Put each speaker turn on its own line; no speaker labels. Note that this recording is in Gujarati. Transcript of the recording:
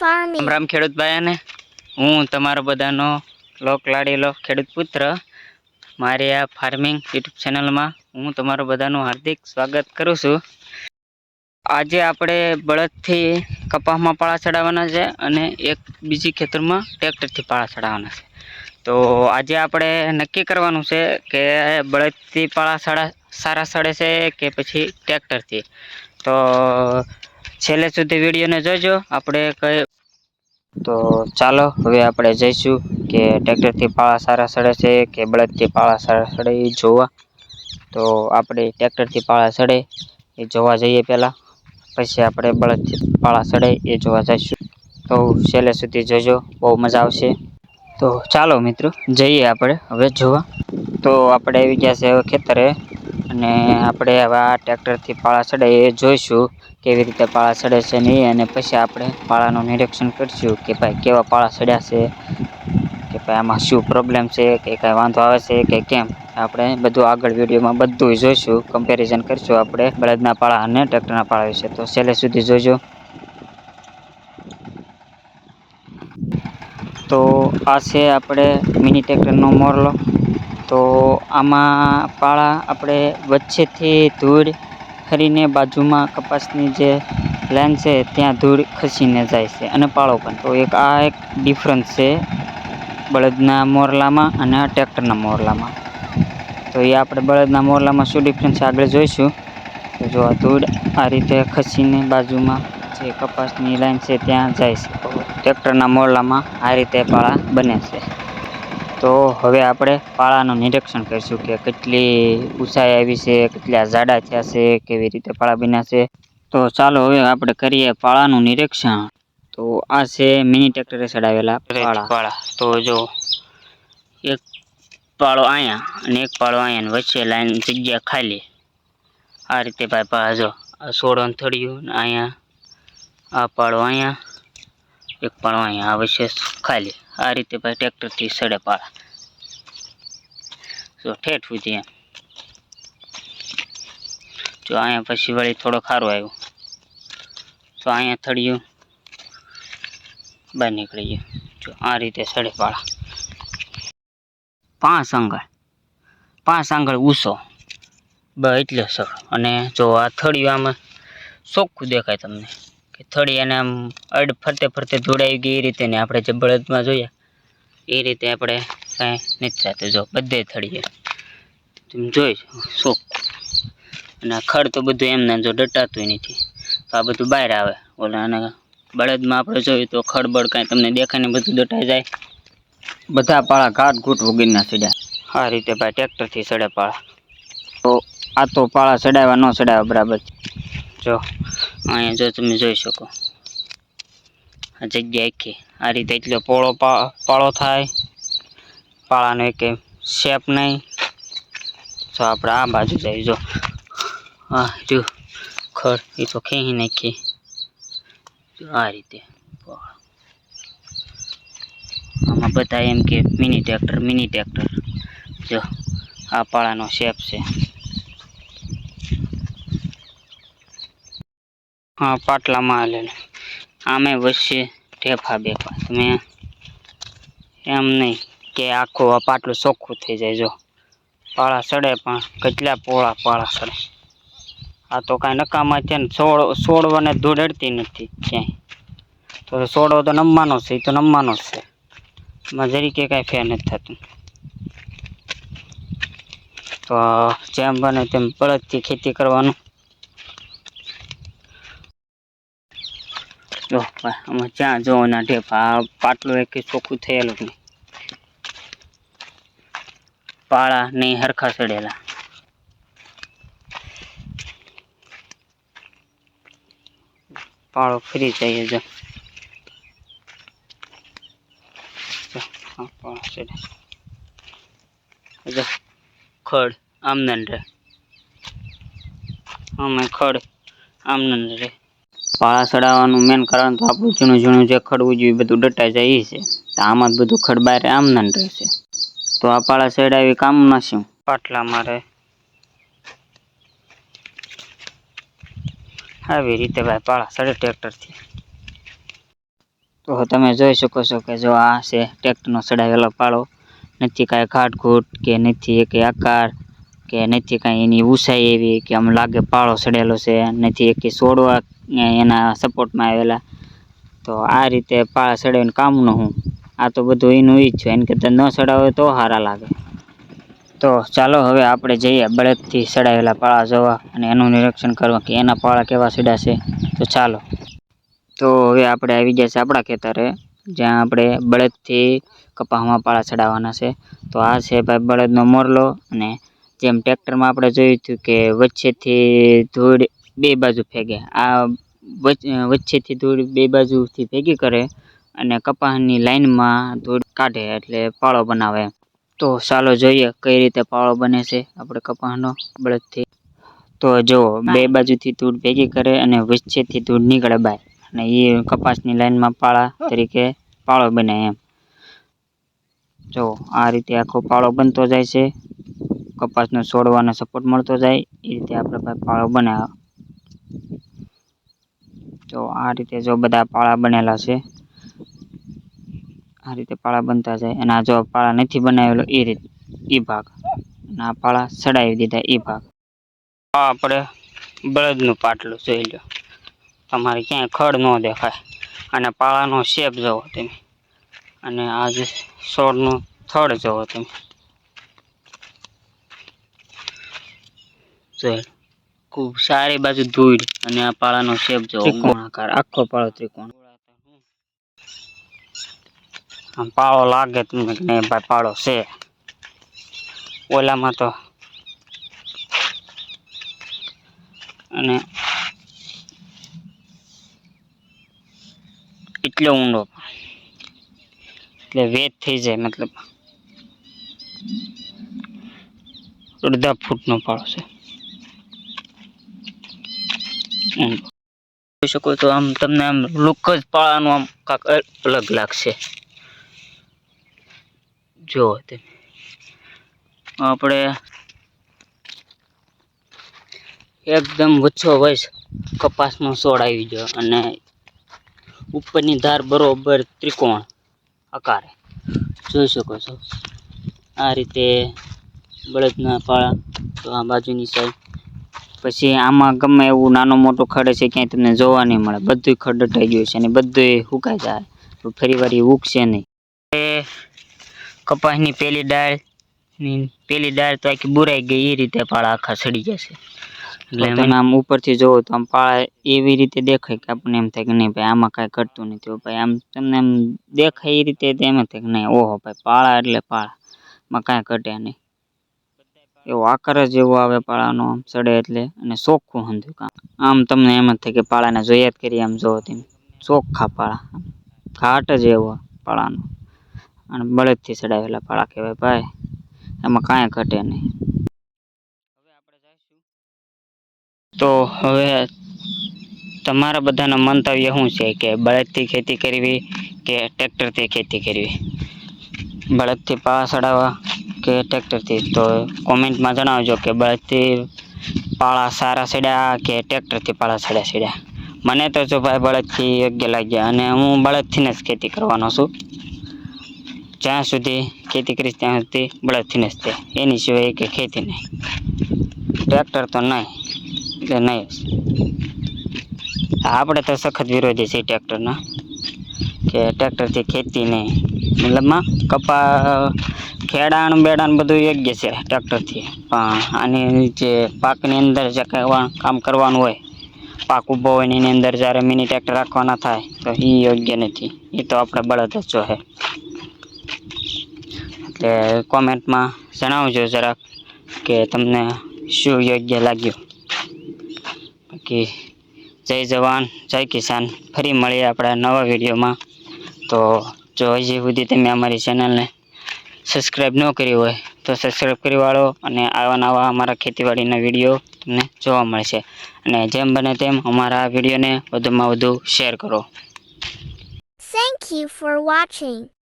રામ રામ ખેડૂત ભાઈને હું તમારો બધાનો લોક લાડીલો ખેડૂત પુત્ર. મારી આ ફાર્મિંગ યુટ્યુબ ચેનલમાં હું તમારો બધાનું હાર્દિક સ્વાગત કરું છું. આજે આપણે બળદથી કપાસમાં પાળા ચડાવવાના છે અને એક બીજી ખેતરમાં ટ્રેક્ટરથી પાળા ચડાવવાના છે. તો આજે આપણે નક્કી કરવાનું છે કે બળદથી પાળા સાડા સારા સડે છે કે પછી ટ્રેક્ટરથી. તો છેલ્લે સુધી વિડીયોને જોજો. આપણે કઈ તો ચાલો, હવે આપણે જઈશું કે ટ્રેક્ટરથી પાળા સારા સડે છે કે બળદથી પાળા સારા સડે એ જોવા. તો આપણે ટ્રેક્ટરથી પાળા સડે એ જોવા જઈએ પહેલાં. પછી આપણે બળદથી પાળા સડે એ જોવા જઈશું. તો છેલ્લે સુધી જોજો, બહુ મજા આવશે. તો ચાલો મિત્રો, જઈએ આપણે હવે જોવા. તો આપણે આવી ગયા છે ખેતરે. અને આપણે હવે આ ટ્રેક્ટરથી પાળા ચડે એ જોઈશું કેવી રીતે પાળા ચડે છે નહીં અને પછી આપણે પાળાનું નિરીક્ષણ કરીશું કે ભાઈ કેવા પાળા ચડ્યા છે, કે ભાઈ આમાં શું પ્રોબ્લેમ છે, કે કાંઈ વાંધો આવે છે કે કેમ. આપણે બધું આગળ વિડીયોમાં બધું જોઈશું કમ્પેરિઝન કરીશું આપણે બળદના પાળા અને ટ્રેક્ટરના પાળા વિશે. તો છેલ્લે સુધી જોજો. તો આ છે આપણે મિની ટ્રેક્ટરનો મોરલો. તો આમાં પાળા આપણે વચ્ચેથી ધૂળ ખરીને બાજુમાં કપાસની જે લાઈન છે, ત્યાં ધૂળ ખસીને જાય છે અને પાળો પણ. તો એક આ એક ડિફરન્સ છે બળદના મોરલામાં અને આ ટ્રેક્ટરના મોરલામાં. તો એ આપણે બળદના મોરલામાં શું ડિફરન્સ આગળ જોઈશું. તો જો આ ધૂળ આ રીતે ખસીને બાજુમાં જે કપાસની લાઈન છે, ત્યાં જાય છે. ટ્રેક્ટરના મોરલામાં આ રીતે પાળા બને છે. તો હવે આપણે પાળાનું નિરીક્ષણ કરીશું કે કેટલી ઊંચાઈ આવી છે કેટલા જાડા થયા છે કેવી રીતે પાળા બન્યા છે. તો ચાલો હવે આપણે કરીએ પાળાનું નિરીક્ષણ. તો આ છે મિની ટ્રેક્ટરે ચડાવેલા પાળા. પાળા. તો જો એક પાળો અહીંયા અને એક પાળો અહીંયા વચ્ચે લાઈન જગ્યા ખાલી. આ રીતે ભાઈ પાળા જો આ સોળ અંથળિયું અહીંયા આ પાળો અહીંયા એક પાળો અહીંયા આ વચ્ચે ખાલી. આ રીતે ભાઈ ટ્રેક્ટરથી સડે પાળા. જો ઠેઠ સુધી જો અહીંયા પછી વળી થોડો ખારો આવ્યો. તો અહીંયા થળિયું બહાર નીકળી ગયું. જો આ રીતે સડે પાળા. પાંચ આંગળ. પાંચ આંગળ ઊંચો. બ એટલે સર અને જો આ થળિયું આમાં ચોખ્ખું દેખાય તમને. કે થળી એને આમ અડ ફરતે ફરતે ધોડાઈ ગઈ એ રીતે ને આપણે જે બળદમાં જોઈએ એ રીતે આપણે કાંઈ નથી થતું જો બધે થળીએ તમે જોઈ શોખ. અને આ ખડ તો બધું એમને જો ડટાતું નથી. તો આ બધું બહાર આવે. ઓલા અને બળદમાં આપણે જોયું તો ખડબડ કાંઈ તમને દેખાય ને બધું દટાઈ જાય. બધા પાળા ઘાટ ઘૂટ વગીરના સડ્યા. આ રીતે ભાઈ ટ્રેક્ટરથી સડે પાળા. તો આ તો પાળા ચડાવ્યા ન ચડાવ્યા બરાબર જો અહીંયા જો તમે જોઈ શકો. આ જગ્યા આખી. આ રીતે એટલો પોળો પાળો થાય. પાળાનો એક શેપ નહીં. તો આપણે આ બાજુ જઈએ, જો. હા, જો. ખડ, એ તો ખેંચી નાખી. જો આ રીતે. આમાં બધા એમ કે મિની ટ્રેક્ટર મિની ટ્રેક્ટર. જો, આ પાળાનો શેપ છે. હા, પાટલામાં હાલેલું આમે વચ્ચે ઢેફા બેફા. તમે એમ નહીં કે આખું આ પાટલું ચોખ્ખું થઈ જાય. જો, પાળા સડે પણ કેટલા પોળા પાળા સડે. આ તો કાંઈ નકામાં છે ને છોડ છોડવાને ધૂળડતી નથી ક્યાંય. તો છોડવો તો નમવાનો છે એ તો નમવાનો જ છે. એમાં જરીકે કાંઈ ફેર નથી થતું. તો જેમ બને તેમ બળદથી ખેતી કરવાનું. જો આમાં જ્યાં જો ના ઢેફા? પાટલો એક ચોખ્ખું થયેલું જ નહીં પાળા નહીં હરખા ચડેલા. પાળો ફરી જાય જો. પાળો ખડ આમનન રે. અમે ખડ આમનન રે. પાળા ચડાવવાનું મેન કારણ તો આપણું જૂનું જૂનું જે ખડવું જોઈએ બધું ડટાઈ જાય છે. તો આમાં જ બધું ખડ બહાર આમનન રહેશે. તો આ પાળા ચડાવી કામના શું પાટલા મારે. આવી રીતે ભાઈ પાળા ચડે ટ્રેક્ટરથી તો તમે જોઈ શકો છો કે જો આ છે ટ્રેક્ટરનો સડાવેલો પાળો. નથી કાંઈ ઘાટઘૂટ કે નથી એક આકાર. કે નથી કાંઈ એની ઊંચાઈ એવી કે આમ લાગે પાળો ચડેલો છે નથી એક છોડવા એના સપોર્ટમાં આવેલા. તો આ રીતે પાળા ચડાવીને કામનું હું. આ તો બધું એનું ઈ જ છે એને કરતાં ન ચડાવે તો સારા લાગે. તો ચાલો હવે આપણે જઈએ બળદથી ચડાવેલા પાળા જોવા અને એનું નિરીક્ષણ કરવા કે એના પાળા કેવા છે. તો ચાલો. તો હવે આપણે આવી ગયા છે આપણા ખેતરે, જ્યાં આપણે બળદથી કપાસમાં પાળા ચડાવવાના છે. તો આ છે ભાઈ બળદનો મોરલો અને જેમ ટ્રેક્ટરમાં આપણે જોયું હતું કે વચ્ચેથી ધૂળ બે બાજુ ફેંકે. આ વચ- વચ્ચેથી ધૂળ બે બાજુથી ભેગી કરે અને કપાસની લાઈનમાં ધૂળ કાઢે એટલે પાળો બનાવે. એમ. તો ચાલો જોઈએ કઈ રીતે પાળો બને છે આપણે કપાસનો બળદથી. તો જો બે બાજુથી ધૂળ ભેગી કરે અને વચ્ચેથી ધૂળ નીકળે બહાર. અને એ કપાસની લાઈનમાં પાળા તરીકે પાળો બને એમ. જો આ રીતે આખો પાળો બનતો જાય છે. કપાસનો છોડવાનો સપોર્ટ મળતો જાય, એ રીતે આપણે પાળો બનાવ્યો તો આ રીતે જો બધા પાળા બનેલા છે, આ રીતે પાળા બનતા જાય. અને આ જો પાળા નથી બનાવેલો, એ રીત, એ ભાગ. અને આ પાળા સડાવી દીધા, એ ભાગ. આપણે બળદનું પાટલું જોઈ લો. તમારે ક્યાંય ખડ ન દેખાય. અને પાળાનો શેપ જોવો તમે. અને આ જે છોડનું થડ જોવો તમે. જોઈ ખૂબ સારી બાજુ ધૂળ અને આ પાળાનો શેપ જોવો આકાર આખો પાળો ત્રિકોણ. આમ પાળો લાગે તમને કે નહીં ભાઈ પાળો છે. ઓલામાં તો અને એટલો ઊંડો એટલે વેત થઈ જાય મતલબ અડધા ફૂટનો પાળો છે ઊંડો જોઈ શકો તો આમ તમને આમ લુક જ પાળાનું આમ કાંક અલગ લાગશે. જો તમે આપણે એકદમ વચ્ચો વચ કપાસનો છોડ આવી ગયો અને ઉપરની ધાર બરોબર ત્રિકોણ આકારે. જોઈ શકો છો. આ રીતે બળદના પાળા તો આ બાજુની સાઈડ પછી આમાં ગમે એવું નાનું મોટું ખડ છે ક્યાંય તમને જોવા નહીં મળે. બધું ખડ દટાઈ ગયું છે અને બધું સુકાઈ જાય. ફરી વાર એ ઉગશે નહીં. કપાસની પેલી ડાળ પેલી ડાળ તો આખી બુરાઈ ગઈ એ રીતે પાળા આખા સડી જશે. એટલે તમે આમ ઉપરથી જોવો તો આમ પાળા એવી રીતે દેખાય કે આપણને એમ થાય કે નહીં ભાઈ આમાં કાંઈ ઘટતું નથી. ભાઈ આમ તમને એમ દેખાય એ રીતે એમ થાય કે નહીં ઓહો ભાઈ પાળા એટલે પાળા માં કાંઈ ઘટે નહીં. એવો આકાર જ એવો આવે પાળાનો આમ સડે એટલે અને ચોખ્ખું હંધું કામ. આમ તમને એમ જ થાય કે પાળાને જોયા જ કરીએ આમ જોવો તેમ. ચોખ્ખા પાળા. ઘાટ જ એવો પાળાનો. અને બળદથી ચડાવેલા પાળા કહેવાય ભાઈ. એમાં કાંઈ ઘટે નહીં. તો હવે તમારા બધાના મંતવ્ય શું છે? કે બળદથી ખેતી કરવી કે ટ્રેક્ટરથી ખેતી કરવી? બળદથી પાળા ચડાવવા કે ટ્રેક્ટરથી તો કોમેન્ટમાં જણાવજો કે બળદથી પાળા સારા સડ્યા કે ટ્રેક્ટરથી પાળા સારા ચડ્યા મને તો જો ભાઈ બળદથી યોગ્ય લાગ્યા અને હું બળદથીને જ ખેતી કરવાનો છું. જ્યાં સુધી ખેતી કરીશ ત્યાં સુધી બળદથીને જ તે. એની સિવાય કે ખેતી નહીં. ટ્રેક્ટર તો નહીં. એટલે નહીં આપણે તો સખત વિરોધી છીએ ટ્રેક્ટરના કે ટ્રેક્ટરથી ખેતી નહીં. મતલબમાં કપા ખેડાણ, બેડાણ બધું યોગ્ય છે ટ્રેક્ટરથી. પણ આની જે પાકની અંદર જે કામ કરવાનું હોય, પાક ઊભો હોય એની અંદર જ્યારે મિની ટ્રેક્ટર રાખવાના થાય, તો એ યોગ્ય નથી. એ તો આપણે બળદ જ જોહે એટલે કોમેન્ટમાં જણાવજો જરાક કે તમને શું યોગ્ય લાગ્યું. બાકી જય જવાન, જય કિસાન. ફરી મળીએ આપણા નવા વિડીયોમાં. તો જો હજી સુધી તમે અમારી ચેનલને સબસ્ક્રાઈબ ન કરી હોય તો સબસ્ક્રાઈબ કરી વાળો અને આવા નવા અમારા ખેતીવાડીના વીડિયો તમને જોવા મળશે અને જેમ બને તેમ અમારા વિડીયોને વધુમાં વધુ શેર કરો
થેન્ક યુ ફોર watching.